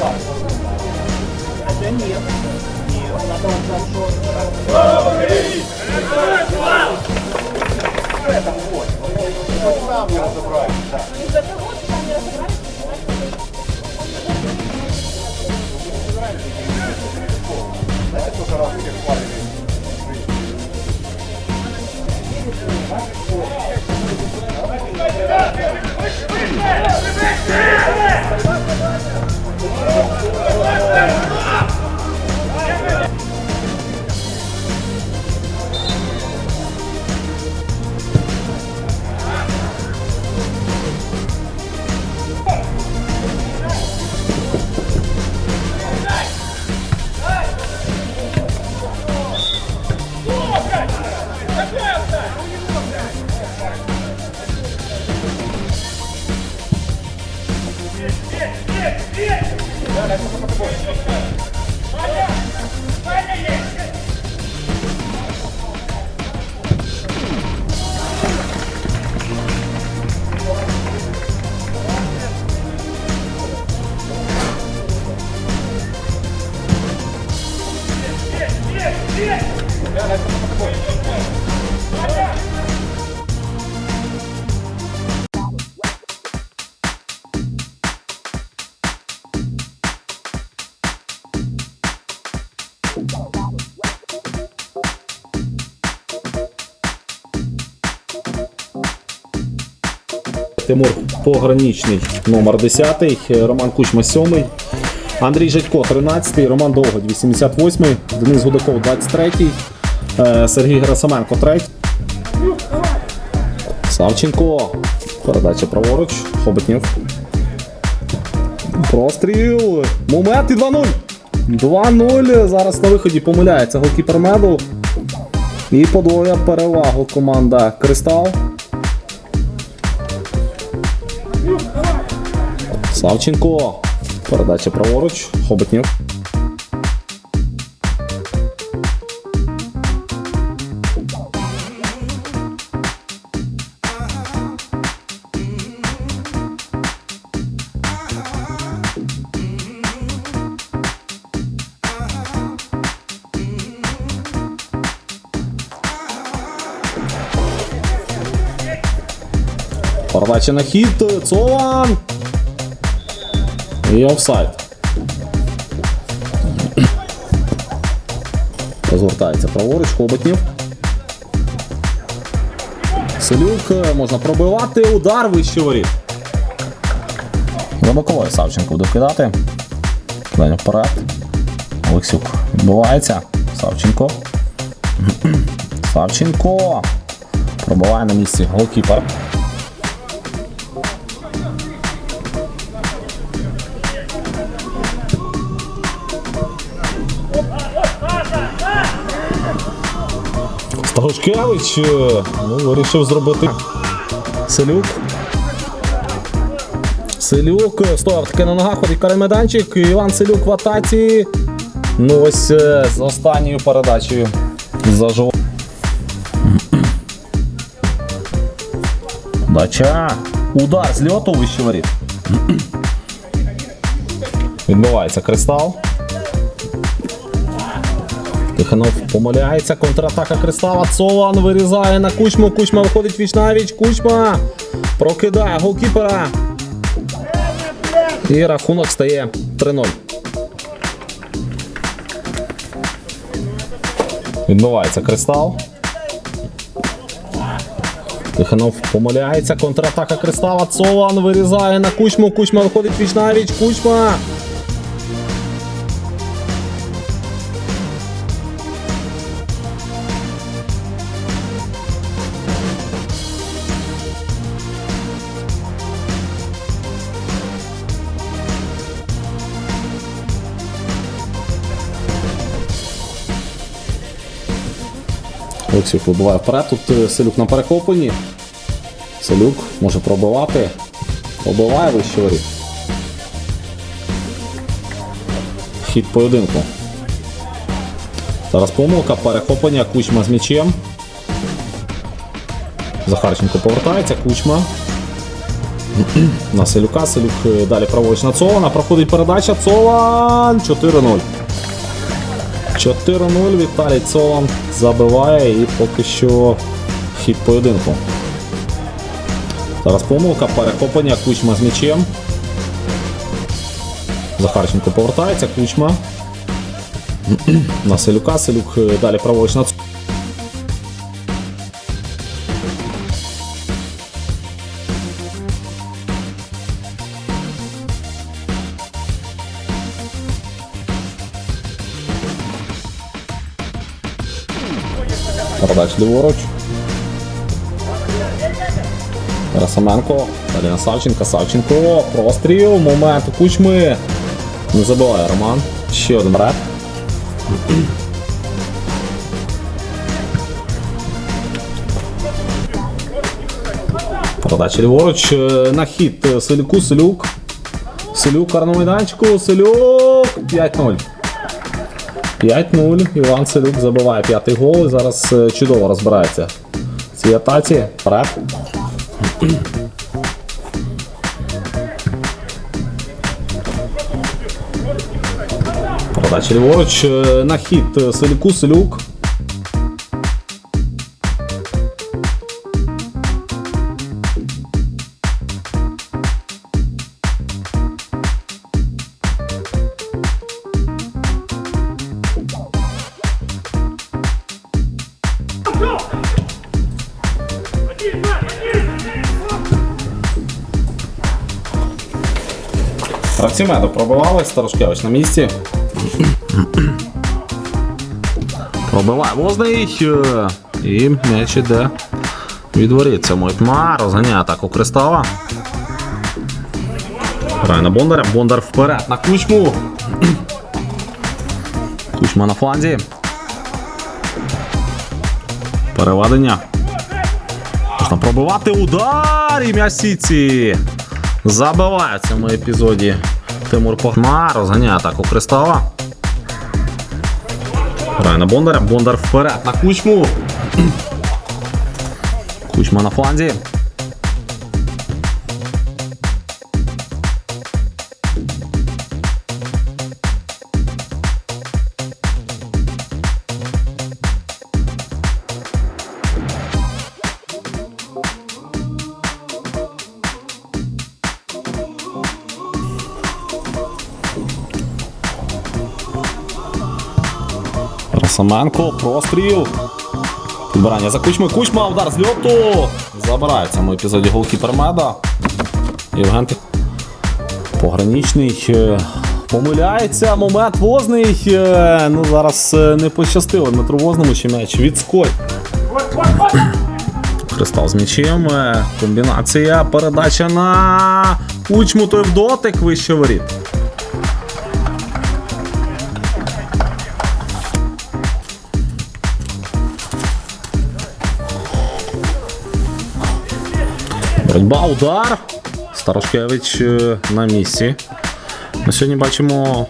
Это нет. Нет. Надо вот за Тимур Пограничний номер 10, Роман Кучма 7, Андрій Жадько 13, Роман Довгодь 88, Денис Гудаков 23, е, Сергій Герасименко 3. Савченко. Передача праворуч. Хоботнів. Простріл. Момент і 2-0. 2-0. Зараз на виході помиляється голкіпер меду. І подвоює перевагу команда Кристал. Савченко. Передача праворуч. Хоботнів. Передача на. Цован. І офсайд. Розвертається праворуч, Хоботнів. Селюк е, можна пробивати. Удар вище воріт. За боковою Савченко буде кидати. Кидання вперед. Олексюк відбувається. Савченко. Савченко. Пробиває на місці голкіпер. Сташкевич е, ну, вирішив зробити. Селюк. Селюк е, стояв таки на ногах, ходить карий майданчик. Іван Селюк в атаці. Ну ось е, з останньою передачею зажив. Дача. Удар з льоту вище воріт. Відбувається кристал. Тиханов помиляється, контратака Кристала. Цован вирізає на кучму. Кучма виходить віч на віч. Кучма прокидає голкіпера. І рахунок стає 3-0. Відбувається Кристал. Тиханов помиляється, контратака Кристала. Цован вирізає на кучму. Кучма виходить віч на віч. Кучма. Олексій вибиває вперед. Тут е, Селюк на перехопленні. Селюк може пробивати. Пробиває вище воріт. Хід поєдинку. Зараз помилка, перехоплення, кучма з м'ячем. Захарченко повертається, кучма. На Селюка, Селюк е, далі праворуч на Цолана. Проходить передача. Цолан 4-0. 4-0. Віталій Цолан забиває і поки що хід поєдинку. Зараз помилка, перехоплення, Кучма з м'ячем. Захарченко повертається, Кучма. На Селюка, Селюк е, далі праворуч на Передач ліворуч. Расаменко. Далі на Савченка. Савченко. Простріл. Момент у кучми. Не забиває Роман. Ще один реп. Передача ліворуч. Е, На хід е, Селюку. Селюк. Селюк карному майданчику. Селюк. 5-0. 5-0. Іван Селюк забиває п'ятий гол і зараз е, чудово розбирається в атаці. Вперед. Передача ліворуч. е, На хід Селюку. Селюк. Гравці меду пробивали, Старошкевич на місці. Пробиває возний. е, І м'яч іде від воріт. Це Мойтма, розганяє атаку Кристала. Грає на Бондаря. Бондар вперед на кучму. Кучма на фланзі. Переведення. Можна пробивати удар і м'яч сіці. Забиває в цьому епізоді Тимур Пахма, розганяє атаку Кристала. Грає на Бондаря. Бондар вперед на кучму. Кучма на фланзі. Росаменко, простріл. Підбирання за кучми. Кучма, удар з льоту. Забирає в епізоді голкіпер меда. Євген Пограничний. е, Помиляється. Момент возний. е, Ну, зараз е, не пощастило Дмитру Возному, ще м'яч відскочить. Кристал з м'ячем. Комбінація. Передача на кучму. Той в дотик вище воріт. Боротьба, удар. Старошкевич е, на місці. Ми сьогодні бачимо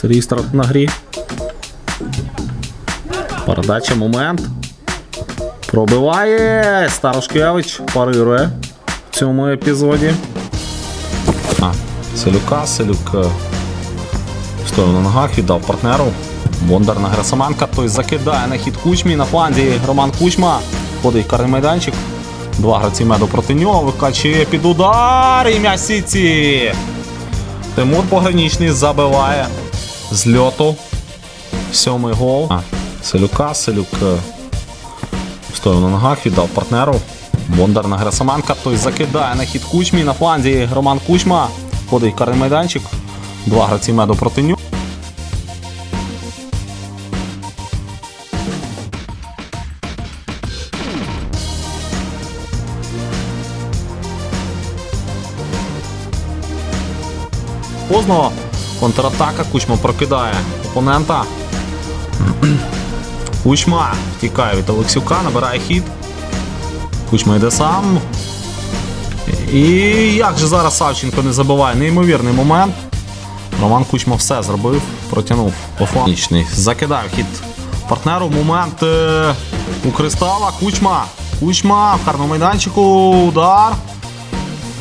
Сергій Старот на грі. Передача, момент. Пробиває. Старошкевич парирує в цьому епізоді. А, Селюка, Селюк е, стояв на ногах, віддав партнеру. Бондар на Герасименка. Той закидає на хід Кучмі. На фланзі Роман Кучма. Ходить карний майданчик. Два гравці меду проти нього. Викачує під удар. І м'яч Тимур Пограничний забиває з льоту. Сьомий гол. А, Селюка. Селюк е, стояв на ногах, віддав партнеру. Бондар на Герасименка. Той закидає на хід Кучмі. На фланзі Роман Кучма. Ходить карний майданчик. Два гравці меду проти нього. Поздно. Контратака. Кучма прокидає опонента. Кучма втікає від Олексюка, набирає хід. Кучма йде сам. І як же зараз Савченко не забиває? Неймовірний момент. Роман Кучма все зробив, протягнув по фланічний. Закидає хід партнеру. Момент е, у Кристала. Кучма. Кучма в карному майданчику. Удар.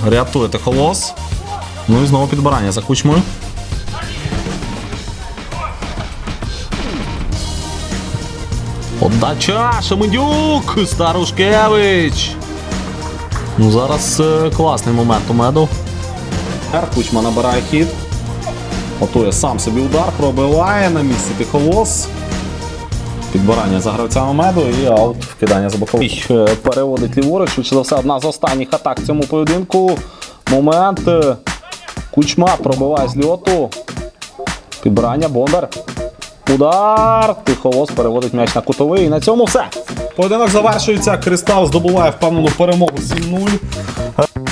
Рятує Тихолос. Ну і знову підбирання за кучмою. Подача! Шемедюк! Старушкевич! Ну зараз е, класний момент у меду. Кучма набирає хід. Готує сам собі удар, пробиває на місці тихолос. Підбирання за гравцями меду і аут вкидання за боковий. Е, Переводить ліворуч. Швидше за все, одна з останніх атак в цьому поєдинку. Момент. Кучма пробиває з льоту. Підбирання, бондар. Удар. Тиховоз переводить м'яч на кутовий. І на цьому все. Поєдинок завершується. Кристал здобуває впевнену перемогу 7-0.